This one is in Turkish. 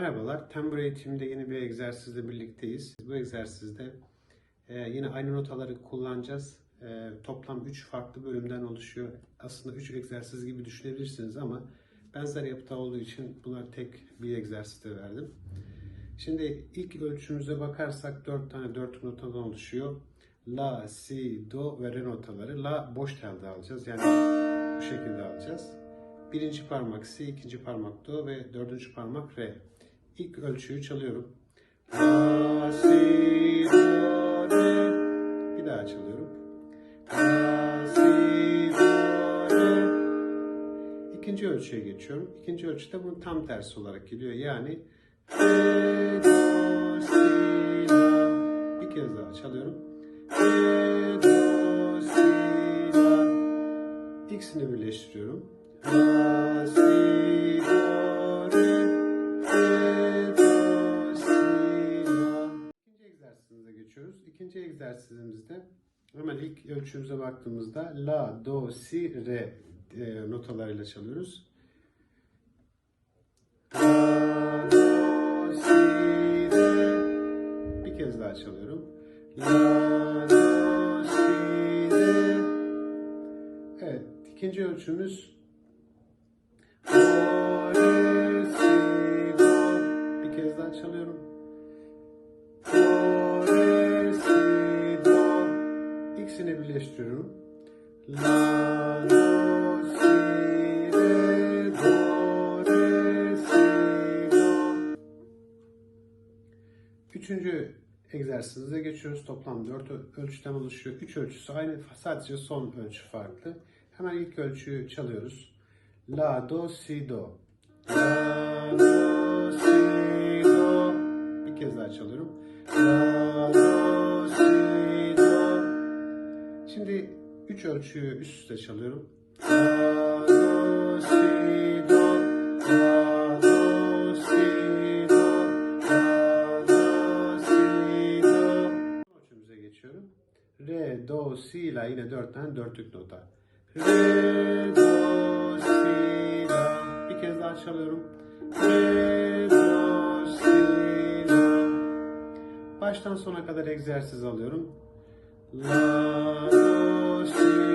Merhabalar, tembur eğitiminde yeni bir egzersizle birlikteyiz. Bu egzersizde e, yine aynı notaları kullanacağız. E, toplam 3 farklı bölümden oluşuyor. Aslında 3 egzersiz gibi düşünebilirsiniz ama benzer yapıda olduğu için bunlar tek bir egzersizde verdim. Şimdi ilk ölçümüze bakarsak 4 tane 4 notadan oluşuyor. La, si, do ve re notaları. La boş telde alacağız. Yani bu şekilde alacağız. Birinci parmak si, ikinci parmak do ve dördüncü parmak re. İlk ölçüyü çalıyorum. Bir daha çalıyorum. İkinci ölçüye geçiyorum. İkinci ölçüde bunun tam tersi olarak geliyor. Yani. Bir kez daha çalıyorum. İkisini birleştiriyorum. La, si, geçiyoruz. İkinci egzersizimizde hemen ilk ölçümüze baktığımızda la, do, si, re e, notalarıyla çalıyoruz. La, do, si, re. Bir kez daha çalıyorum. La, do, si, re. Evet, ikinci ölçümüz Do, İkisini birleştiriyorum. La, do. Üçüncü egzersizimize geçiyoruz. Toplam 4 ölçüden oluşuyor. 3 ölçüsü aynı sadece son ölçü farklı. Hemen ilk ölçüyü çalıyoruz. La, do, si, do. La, do, si, do. Bir kez daha çalıyorum. Şimdi 3 ölçüyü üst üste çalıyorum. La, do, si, do. La, do, si, do. La, do, si, do. Ölçümüze geçiyorum. Re, do, si ile yine 4 tane dörtlük nota. Re, do, si, la. Bir kez daha çalıyorum. Re, do, si, la. Baştan sona kadar egzersiz alıyorum. La, do, si,